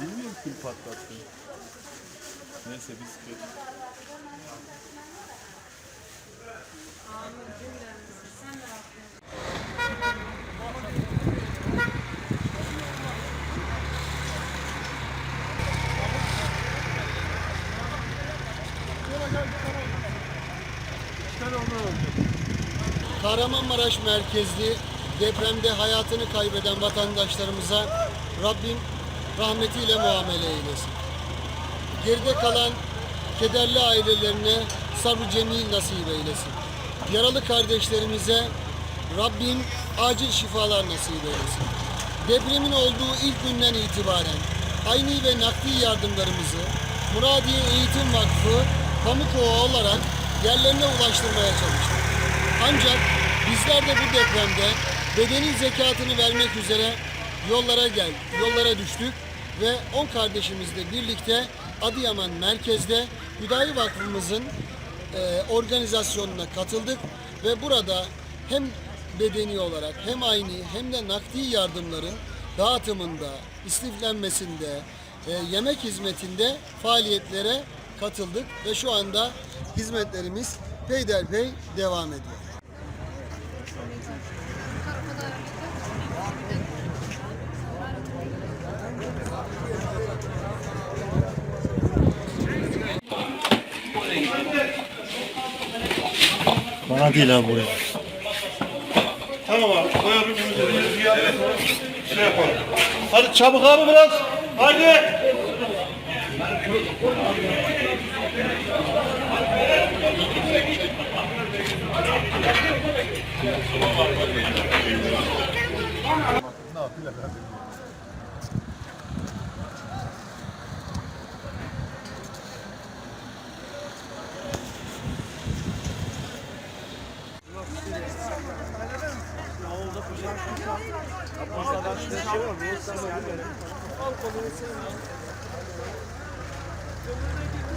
Bilmiyorum kül patlattı. Neyse biz kötü. Kahramanmaraş merkezli depremde hayatını kaybeden vatandaşlarımıza Rabbim rahmetiyle muamele eylesin. Geride kalan kederli ailelerine sabr cemil nasip eylesin. Yaralı kardeşlerimize Rabbim acil şifalar nasip eylesin. Depremin olduğu ilk günden itibaren aynı ve nakdi yardımlarımızı Muradiye Eğitim Vakfı Pamukova olarak yerlerine ulaştırmaya çalıştık. Ancak bizler de bu depremde bedenin zekatını vermek üzere yollara gel, yollara düştük ve 10 kardeşimizle birlikte Adıyaman merkezde Hüdayi Vakfımızın e, organizasyonuna katıldık ve burada hem bedeni olarak hem aynı hem de nakdi yardımların dağıtımında, istiflenmesinde, e, yemek hizmetinde faaliyetlere katıldık ve şu anda hizmetlerimiz peyderpey devam ediyor. Bana değil abi buraya. Tamam abi koyalım önümüze. Bir evet. Şey yapalım. Hadi çabuk abi biraz. Hadi. Ne yapayım? Al kolunu sen al. Kömürüne gir.